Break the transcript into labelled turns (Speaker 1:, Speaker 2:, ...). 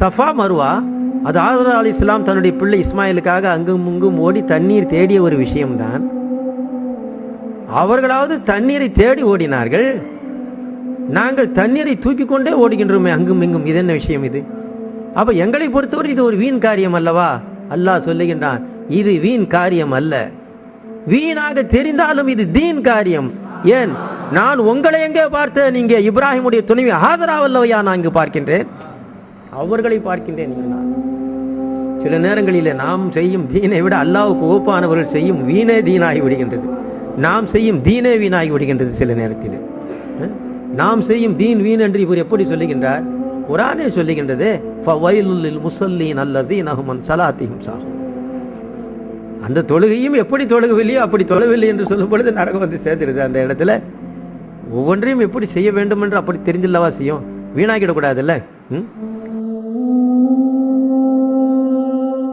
Speaker 1: Safa மருவா அது ஆதரா அலி இஸ்லாம் தன்னுடைய பிள்ளை இஸ்மாயிலுக்காக அங்கும் இங்கும் ஓடி தண்ணீர் தேடிய ஒரு விஷயம்தான். அவர்களாவது தண்ணீரை தேடி ஓடினார்கள். நாங்கள் தண்ணீரை தூக்கி கொண்டே ஓடுகின்றோமே அங்கும் இங்கும். இது என்ன விஷயம் இது? அப்போ எங்களை பொறுத்தவரை இது ஒரு வீண் காரியம் அல்லவா? அல்லாஹ் சொல்லுகின்றான் இது வீண் காரியம் அல்ல. வீணாக தெரிந்தாலும் இது தீன் காரியம். ஏன்? நான் உங்களை எங்கே பார்த்தேன்? நீங்க இப்ராஹிமுடைய துணைவி ஆதராவல்லவையா நான் இங்கு பார்க்கின்றேன்? அவர்களை பார்க்கின்றேன் நான். சில நேரங்களிலே நாம் செய்யும் தீனை விட அல்லாவுக்கு ஓப்பானவர்கள் செய்யும் வீணே தீனாகி விடுகின்றது. நாம் செய்யும் தீனே வீணாகி விடுகின்றது சில நேரத்தில். நாம் செய்யும் தீன் வீண் என்று இவர் எப்படி சொல்லுகின்றார்? குரானே சொல்லுகின்றது முசல்லீன் முஸல்லீன் அல்லதீன சலாத்தியும் சாகும் அந்த தொழுகையும் எப்படி தொழுகவில்லையோ அப்படி தொழவில்லை என்று சொல்லும் பொழுது நரகம் வந்து சேர்ந்துருது அந்த இடத்துல. ஒவ்வொன்றையும் எப்படி செய்ய வேண்டும் என்று அப்படி தெரிஞ்சில்லவா செய்யும்? வீணாக்கிடக்கூடாதுல்ல ம்?